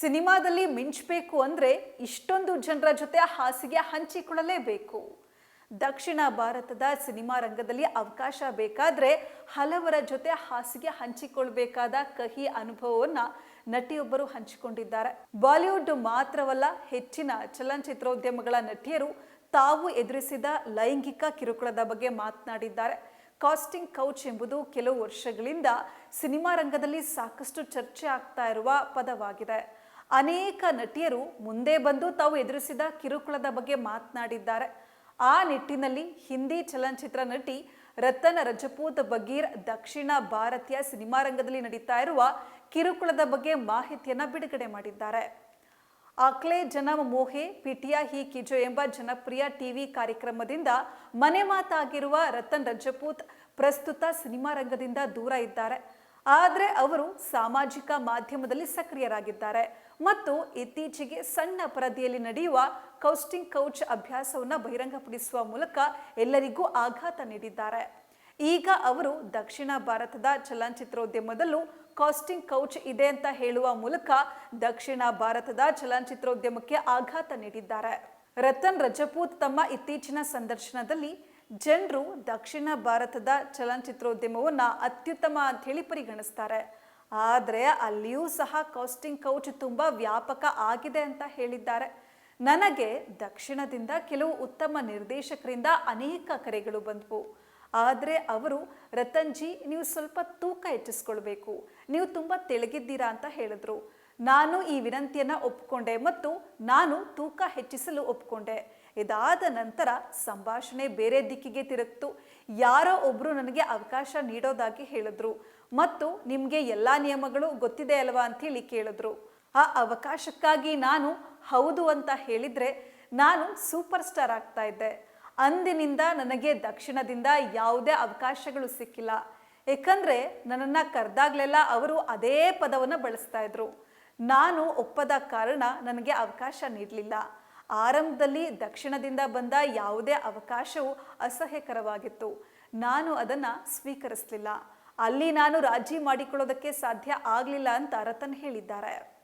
ಸಿನಿಮಾದಲ್ಲಿ ಮಿಂಚಬೇಕು ಅಂದರೆ ಇಷ್ಟೊಂದು ಜನರ ಜೊತೆ ಹಾಸಿಗೆ ಹಂಚಿಕೊಳ್ಳಲೇಬೇಕು. ದಕ್ಷಿಣ ಭಾರತದ ಸಿನಿಮಾ ರಂಗದಲ್ಲಿ ಅವಕಾಶ ಬೇಕಾದರೆ ಹಲವರ ಜೊತೆ ಹಾಸಿಗೆ ಹಂಚಿಕೊಳ್ಬೇಕಾದ ಕಹಿ ಅನುಭವವನ್ನು ನಟಿಯೊಬ್ಬರು ಹಂಚಿಕೊಂಡಿದ್ದಾರೆ. ಬಾಲಿವುಡ್ ಮಾತ್ರವಲ್ಲ, ಹೆಚ್ಚಿನ ಚಲನಚಿತ್ರೋದ್ಯಮಗಳ ನಟಿಯರು ತಾವು ಎದುರಿಸಿದ ಲೈಂಗಿಕ ಕಿರುಕುಳದ ಬಗ್ಗೆ ಮಾತನಾಡಿದ್ದಾರೆ. ಕಾಸ್ಟಿಂಗ್ ಕೌಚ್ ಎಂಬುದು ಕೆಲವು ವರ್ಷಗಳಿಂದ ಸಿನಿಮಾ ರಂಗದಲ್ಲಿ ಸಾಕಷ್ಟು ಚರ್ಚೆ ಆಗ್ತಾ ಇರುವ ಪದವಾಗಿದೆ. ಅನೇಕ ನಟಿಯರು ಮುಂದೆ ಬಂದು ತಾವು ಎದುರಿಸಿದ ಕಿರುಕುಳದ ಬಗ್ಗೆ ಮಾತನಾಡಿದ್ದಾರೆ. ಆ ನಿಟ್ಟಿನಲ್ಲಿ ಹಿಂದಿ ಚಲನಚಿತ್ರ ನಟಿ ರತನ್ ರಜಪೂತ್ ಬಗೀರ್ ದಕ್ಷಿಣ ಭಾರತೀಯ ಸಿನಿಮಾ ರಂಗದಲ್ಲಿ ನಡೀತಾ ಇರುವ ಕಿರುಕುಳದ ಬಗ್ಗೆ ಮಾಹಿತಿಯನ್ನ ಬಿಡುಗಡೆ ಮಾಡಿದ್ದಾರೆ. ಆಕ್ಲೆ ಜನಮ ಮೋಹೆ ಪಿಟಿಯಾ ಹಿ ಕಿಜೋ ಎಂಬ ಜನಪ್ರಿಯ ಟಿವಿ ಕಾರ್ಯಕ್ರಮದಿಂದ ಮನೆ ಮಾತಾಗಿರುವ ರತನ್ ರಜಪೂತ್ ಪ್ರಸ್ತುತ ಸಿನಿಮಾ ರಂಗದಿಂದ ದೂರ ಇದ್ದಾರೆ. ಆದರೆ ಅವರು ಸಾಮಾಜಿಕ ಮಾಧ್ಯಮದಲ್ಲಿ ಸಕ್ರಿಯರಾಗಿದ್ದಾರೆ. ಮತ್ತು ಇತ್ತೀಚೆಗೆ ಸಣ್ಣ ಪರದೆಯಲ್ಲಿ ನಡೆಯುವ ಕೌಸ್ಟಿಂಗ್ ಕೌಚ್ ಅಭ್ಯಾಸವನ್ನು ಬಹಿರಂಗಪಡಿಸುವ ಮೂಲಕ ಎಲ್ಲರಿಗೂ ಆಘಾತ ನೀಡಿದ್ದಾರೆ. ಈಗ ಅವರು ದಕ್ಷಿಣ ಭಾರತದ ಚಲನಚಿತ್ರೋದ್ಯಮದಲ್ಲೂ ಕಾಸ್ಟಿಂಗ್ ಕೌಚ್ ಇದೆ ಅಂತ ಹೇಳುವ ಮೂಲಕ ದಕ್ಷಿಣ ಭಾರತದ ಚಲನಚಿತ್ರೋದ್ಯಮಕ್ಕೆ ಆಘಾತ ನೀಡಿದ್ದಾರೆ. ರತನ್ ರಜಪೂತ್ ತಮ್ಮ ಇತ್ತೀಚಿನ ಸಂದರ್ಶನದಲ್ಲಿ ಜನರು ದಕ್ಷಿಣ ಭಾರತದ ಚಲನಚಿತ್ರೋದ್ಯಮವನ್ನು ಅತ್ಯುತ್ತಮ ಅಂತ ಹೇಳಿ ಪರಿಗಣಿಸ್ತಾರೆ. ಆದರೆ ಅಲ್ಲಿಯೂ ಸಹ ಕಾಸ್ಟಿಂಗ್ ಕೌಚ್ ತುಂಬ ವ್ಯಾಪಕ ಆಗಿದೆ ಅಂತ ಹೇಳಿದ್ದಾರೆ. ನನಗೆ ದಕ್ಷಿಣದಿಂದ ಕೆಲವು ಉತ್ತಮ ನಿರ್ದೇಶಕರಿಂದ ಅನೇಕ ಕರೆಗಳು ಬಂದವು. ಆದರೆ ಅವರು, ರತನ್ಜಿ, ನೀವು ಸ್ವಲ್ಪ ತೂಕ ಹೆಚ್ಚಿಸ್ಕೊಳ್ಬೇಕು. ನೀವು ತುಂಬ ತೆಳಗಿದ್ದೀರಾ? ಅಂತ ಹೇಳಿದ್ರು. ನಾನು ಈ ವಿನಂತಿಯನ್ನು ಒಪ್ಪಿಕೊಂಡೆ ಮತ್ತು ನಾನು ತೂಕ ಹೆಚ್ಚಿಸಲು ಒಪ್ಪಿಕೊಂಡೆ ಇದಾದ ನಂತರ ಸಂಭಾಷಣೆ ಬೇರೆ ದಿಕ್ಕಿಗೆ ತಿರುಗ್ತು. ಯಾರೋ ಒಬ್ಬರು ನನಗೆ ಅವಕಾಶ ನೀಡೋದಾಗಿ ಹೇಳಿದ್ರು ಮತ್ತು ನಿಮಗೆ ಎಲ್ಲ ನಿಯಮಗಳು ಗೊತ್ತಿದೆ ಅಲ್ವಾ ಅಂತ ಹೇಳಿ ಕೇಳಿದ್ರು. ಆ ಅವಕಾಶಕ್ಕಾಗಿ ನಾನು ಹೌದು ಅಂತ ಹೇಳಿದರೆ ನಾನು ಸೂಪರ್ ಸ್ಟಾರ್ ಆಗ್ತಾ ಇದ್ದೆ. ಅಂದಿನಿಂದ ನನಗೆ ದಕ್ಷಿಣದಿಂದ ಯಾವುದೇ ಅವಕಾಶಗಳು ಸಿಕ್ಕಿಲ್ಲ. ಏಕೆಂದರೆ ನನ್ನನ್ನು ಕರೆದಾಗಲೆಲ್ಲ ಅವರು ಅದೇ ಪದವನ್ನು ಬಳಸ್ತಾ ಇದ್ರು. ನಾನು ಒಪ್ಪದ ಕಾರಣ ನನಗೆ ಅವಕಾಶ ನೀಡಲಿಲ್ಲ. ಆರಂಭದಲ್ಲಿ ದಕ್ಷಿಣದಿಂದ ಬಂದ ಯಾವುದೇ ಅವಕಾಶವು ಅಸಹ್ಯಕರವಾಗಿತ್ತು. ನಾನು ಅದನ್ನು ಸ್ವೀಕರಿಸಲಿಲ್ಲ. ಅಲ್ಲಿ ನಾನು ರಾಜಿ ಮಾಡಿಕೊಳ್ಳೋದಕ್ಕೆ ಸಾಧ್ಯ ಆಗಲಿಲ್ಲ ಅಂತ ರತನ್ ಹೇಳಿದ್ದಾರೆ.